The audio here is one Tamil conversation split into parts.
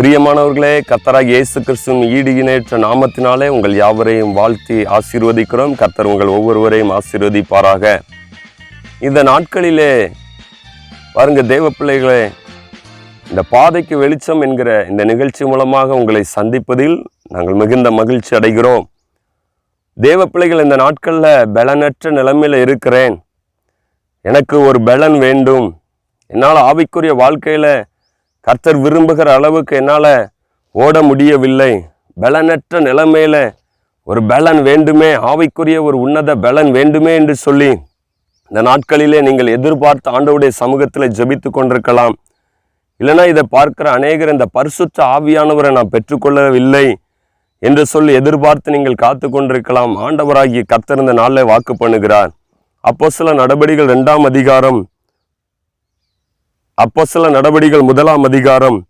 பிரியமானவர்களே கத்தராக இயேசு கிறிஸ்துவின் ஈடு இணையற்ற நாமத்தினாலே உங்கள் யாவரையும் வாழ்த்தி ஆசீர்வதிக்கிறோம். கத்தர் உங்கள் ஒவ்வொருவரையும் ஆசீர்வதிப்பாராக. இந்த நாட்களிலே பாருங்க தேவ பிள்ளைகளே இந்த பாதைக்கு வெளிச்சம் என்கிற இந்த நிகழ்ச்சி மூலமாக உங்களை சந்திப்பதில் நாங்கள் மிகுந்த மகிழ்ச்சி அடைகிறோம். தேவ பிள்ளைகள் இந்த நாட்களில் பலனற்ற நிலைமையில் இருக்கிறேன். எனக்கு ஒரு பலன் வேண்டும். என்னால் ஆவிக்குரிய வாழ்க்கையில் கர்த்தர் விரும்புகிற அளவுக்கு என்னால் ஓட முடியவில்லை. பலனற்ற நிலைமையில ஒரு பலன் வேண்டுமே ஆவிக்குரிய ஒரு உன்னத பலன் வேண்டுமே என்று சொல்லி இந்த நாட்களிலே நீங்கள் எதிர்பார்த்த ஆண்டவுடைய சமூகத்தில் ஜெபித்து கொண்டிருக்கலாம். இல்லைன்னா இதை பார்க்கிற அநேகர் இந்த பரிசுத்த ஆவியானவரை நான் பெற்றுக்கொள்ளவில்லை என்று சொல்லி எதிர்பார்த்து நீங்கள் காத்து கொண்டிருக்கலாம். ஆண்டவராகிய கர்த்தர் இந்த நாளில் வாக்கு பண்ணுகிறார். அப்போ சில நடவடிக்கைகள் ரெண்டாம் அதிகாரம் அப்போ சில நடவடிக்கைகள் முதலாம் அதிகாரம்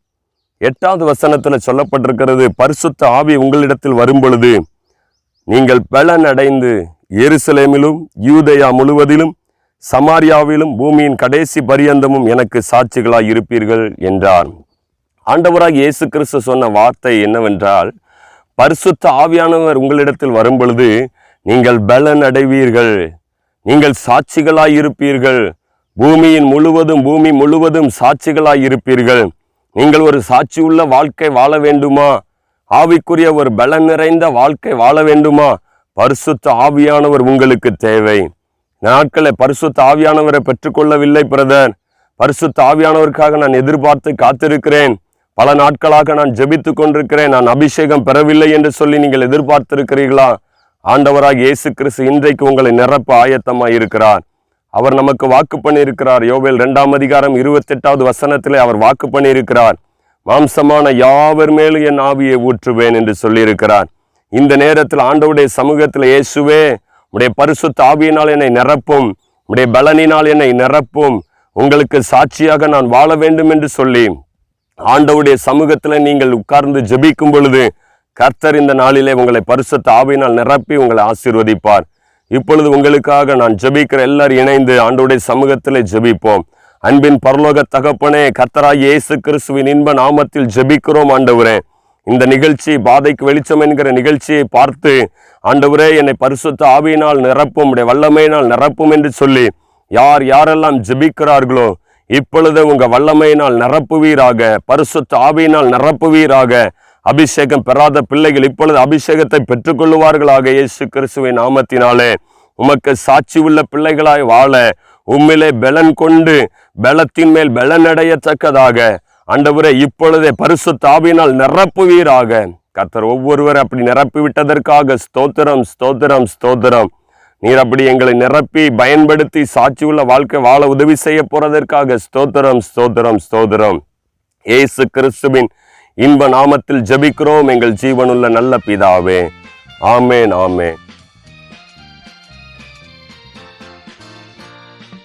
எட்டாவது வசனத்தில் சொல்லப்பட்டிருக்கிறது பரிசுத்த ஆவி உங்களிடத்தில் வரும் பொழுது நீங்கள் பலன் அடைந்து எருசலேமிலும் யூதயா முழுவதிலும் சமாரியாவிலும் பூமியின் கடைசி பரியந்தமும் எனக்கு சாட்சிகளாய் இருப்பீர்கள் என்றார். ஆண்டவராக இயேசு கிறிஸ்து சொன்ன வார்த்தை என்னவென்றால் பரிசுத்த ஆவியானவர் உங்களிடத்தில் வரும் பொழுது நீங்கள் பலன் அடைவீர்கள் நீங்கள் சாட்சிகளாய் இருப்பீர்கள் பூமியின் முழுவதும் பூமி முழுவதும் சாட்சிகளாய் இருப்பீர்கள் நீங்கள் ஒரு சாட்சி உள்ள வாழ்க்கை வாழ வேண்டுமா? ஆவிக்குரிய ஒரு பலன் நிறைந்த வாழ்க்கை வாழ வேண்டுமா? பரிசுத்த ஆவியானவர் உங்களுக்கு தேவை. நாட்களை பரிசுத்த ஆவியானவரை பெற்றுக்கொள்ளவில்லை பிரதர். பரிசுத்த ஆவியானவருக்காக நான் எதிர்பார்த்து காத்திருக்கிறேன். பல நாட்களாக நான் ஜெபித்து கொண்டிருக்கிறேன். நான் அபிஷேகம் பெறவில்லை என்று சொல்லி நீங்கள் எதிர்பார்த்திருக்கிறீர்களா? ஆண்டவராக இயேசு கிறிஸ்து இன்றைக்கு உங்களை நிரப்ப ஆயத்தமாக இருக்கிறார் அவர் நமக்கு வாக்கு பண்ணியிருக்கிறார். யோவேல் ரெண்டாம் அதிகாரம் இருபத்தெட்டாவது வசனத்திலே அவர் வாக்கு பண்ணியிருக்கிறார். மாம்சமான யாவர் மேலும் என் ஆவியை ஊற்றுவேன் என்று சொல்லியிருக்கிறார். இந்த நேரத்தில் ஆண்டவுடைய சமூகத்தில் இயேசுவே உடைய பரிசுத்த ஆவியினால் என்னை நிரப்பும் உடைய பலனினால் என்னை நிரப்பும். உங்களுக்கு சாட்சியாக நான் வாழ வேண்டும் என்று சொல்லி ஆண்டவுடைய சமூகத்தில் நீங்கள் உட்கார்ந்து ஜெபிக்கும் பொழுது கர்த்தர் இந்த நாளிலே உங்களை பரிசுத்த ஆவியினால் நிரப்பி உங்களை ஆசீர்வதிப்பார். இப்பொழுது உங்களுக்காக நான் ஜபிக்கிற எல்லாரும் இணைந்து ஆண்டோடைய சமூகத்தில் ஜெபிப்போம். அன்பின் பரலோக தகப்பனே கத்தரா இயேசு கிறிஸ்துவின் இன்ப நாமத்தில் ஜெபிக்கிறோம் ஆண்டவரே. இந்த நிகழ்ச்சி பாதைக்கு வெளிச்சம் என்கிற நிகழ்ச்சியை பார்த்து ஆண்டவரே என்னை பரிசுத்த ஆவியினால் நிரப்பும் உடைய வல்லமையினால் நிரப்பும் என்று சொல்லி யார் யாரெல்லாம் ஜெபிக்கிறார்களோ இப்பொழுது உங்க வல்லமையினால் நிரப்புவீராக பரிசுத்த ஆவியினால் நிரப்புவீராக அபிஷேகம் பெறாத பிள்ளைகள் இப்பொழுது அபிஷேகத்தை பெற்றுக்கொள்ளுவார்களாக இயேசு கிறிஸ்துவை நாமத்தினாலே. உமக்கு சாட்சி உள்ள பிள்ளைகளாய் வாழ உம்மிலே பலன் கொண்டு பலத்தின் மேல் பலனடையத்தக்கதாக ஆண்டவரே இப்பொழுதே பரிசு தாவினால் நிரப்புவீராக கத்தர் ஒவ்வொருவர் அப்படி நிரப்பி விட்டதற்காக ஸ்தோத்திரம் ஸ்தோத்திரம் ஸ்தோத்திரம். நீர் அப்படி எங்களை நிரப்பி பயன்படுத்தி சாட்சி உள்ள வாழ்க்கை வாழ உதவி செய்ய போறதற்காக ஸ்தோத்திரம் ஸ்தோத்திரம் ஸ்தோத்திரம். இயேசு கிறிஸ்துவின் இன்ப நாமத்தில் ஜெபிக்கிறோம். எங்கள் ஜீவனுள்ள நல்ல பிதாவே. ஆமேன் ஆமேன்.